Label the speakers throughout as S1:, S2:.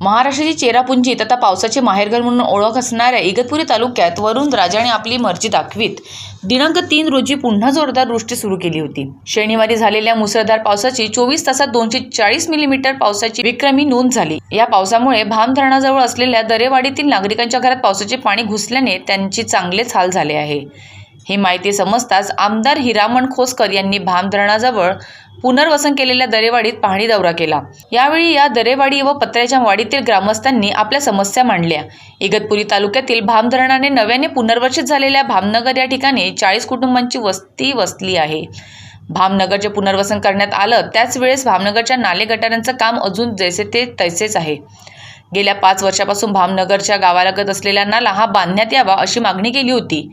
S1: महाराष्ट्राची चेरापुंजी तथा पावसाचे माहेरघर म्हणून ओळख असणाऱ्या इगतपुरी तालुक्यात वरुण राजाने आपली मर्जी दाखवीत. दिनांक तीन रोजी पुन्हा जोरदार वृष्टी सुरू केली होती. शनिवारी झालेल्या मुसळधार पावसाची चोवीस तासात दोनशे चाळीस मिलीमीटर पावसाची विक्रमी नोंद झाली. या पावसामुळे भाम धरणाजवळ असलेल्या दरेवाडीतील नागरिकांच्या घरात पावसाचे पाणी घुसल्याने त्यांची चांगलेच हाल झाले आहे. ही माहिती समजताच आमदार हिरामण खोसकर यांनी भाम धरणाजवळ पुनर्वसन केलेल्या दरेवाडीत पाहणी दौरा केला. यावेळी या दरेवाडी व पत्र्याच्या वाडीतील ग्रामस्थांनी आपल्या समस्या मांडल्या. इगतपुरी तालुक्यातील भाम धरणाने नव्याने पुनर्वसित झालेल्या भामनगर या ठिकाणी चाळीस कुटुंबांची वस्ती वसली आहे. भामनगरचे पुनर्वसन करण्यात आलं त्याच वेळेस भामनगरच्या नाले गटारांचं काम अजून जैसे ते तैसेच आहे. गेल्या पाच वर्षापासून भामनगरच्या गावालगत असलेला नाला हा बांधण्यात यावा अशी मागणी केली होती.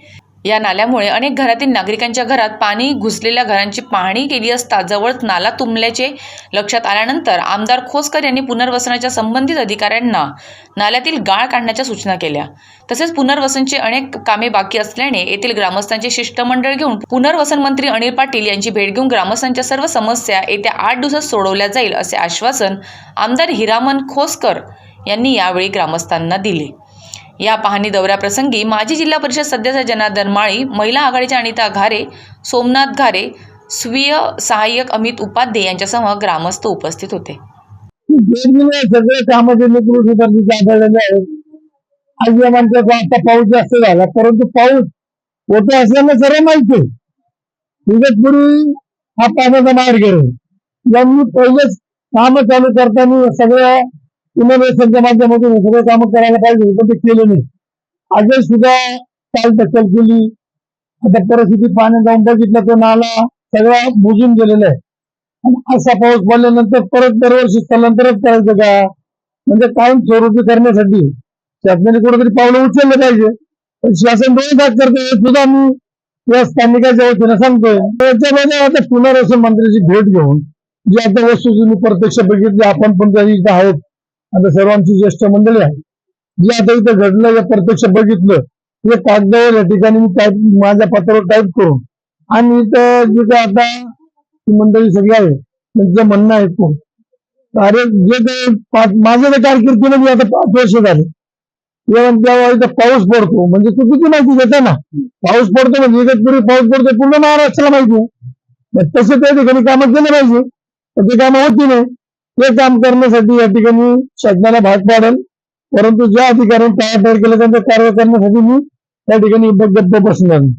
S1: या नाल्यामुळे अनेक घरातील नागरिकांच्या घरात पाणी घुसलेल्या घरांची पाहणी केली असता जवळच नाला तुंबल्याचे लक्षात आल्यानंतर आमदार खोसकर यांनी पुनर्वसनाच्या संबंधित अधिकाऱ्यांना नाल्यातील गाळ काढण्याच्या सूचना केल्या. तसेच पुनर्वसनचे अनेक कामे बाकी असल्याने येथील ग्रामस्थांचे शिष्टमंडळ घेऊन पुनर्वसन मंत्री अनिल पाटील यांची भेट घेऊन ग्रामस्थांच्या सर्व समस्या येत्या आठ दिवसात सोडवल्या जाईल असे आश्वासन आमदार हिरामन खोसकर यांनी यावेळी ग्रामस्थांना दिले. या पाहणी दौऱ्याप्रसंगी माजी जिल्हा परिषद सदस्य जनार्दन माळी महिला आघाडीच्या अनिता घारे सोमनाथ घारे स्वीय सहाय्यक अमित उपाध्ये यांच्यासह ग्रामस्थ उपस्थित होते.
S2: सगळे कामाचे निकृष्ट आज या माणसाचा आता पाऊस जास्त झाला परंतु पाऊस होत असल्यामुळे सर्व माहिती आहे. हा पाण्याचा मार्ग यांनी पहिलेच काम चालू करताना सगळ्या इनोव्हेशनच्या माध्यमातून सगळे काम करायला पाहिजे पण ते केले नाही. आजही सुद्धा काल टक्कल केली. आता परिस्थिती पाणी जाऊन बघितलं तो नाला सगळा बुजून गेलेला आहे. आणि असा पाऊस पडल्यानंतर परत दरवर्षी स्थलांतरच करायचं का? म्हणजे कायम स्वरूपी करण्यासाठी. शासनाने कुठेतरी पावलं उचललं पाहिजे. पण शासन दोन भाग करते सुद्धा मी या स्थानिकाच्या वतीनं सांगतोय. त्याच्यामध्ये आता पुनर्वसन मंत्र्याची भेट घेऊन जी आता वस्तू मी प्रत्यक्ष बघितली आपण पण त्या इथं आहोत. आता सर्वांची ज्येष्ठ मंडळी आहे. जे आता इथं घडलं या प्रत्यक्ष बघितलं हे कागदावर या ठिकाणी मी टाईप माझ्या पत्रावर टाईप करून आणि इथं जे काय आता मंडळी सगळी आहे त्यांचं म्हणणं आहे कोण अरे जे काही पाच माझ्या तर कारकिर्दीमध्ये आता पाच वर्ष झाले. जेव्हा इथं पाऊस पडतो. म्हणजे तू किती माहिती देते ना? पाऊस पडतो म्हणजे इगतपुरी पाऊस पडतो पूर्ण महाराष्ट्राला माहिती आहे. तसं त्या ठिकाणी कामं केलं पाहिजे. तर ते कामं होती नाही. ते काम करण्यासाठी या ठिकाणी शासनाला भाग पाडेल. परंतु ज्या अधिकाऱ्यांनी टाळाटाळ केलं त्यांचा कारवाई करण्यासाठी मी त्या ठिकाणी गप्प बसणार नाही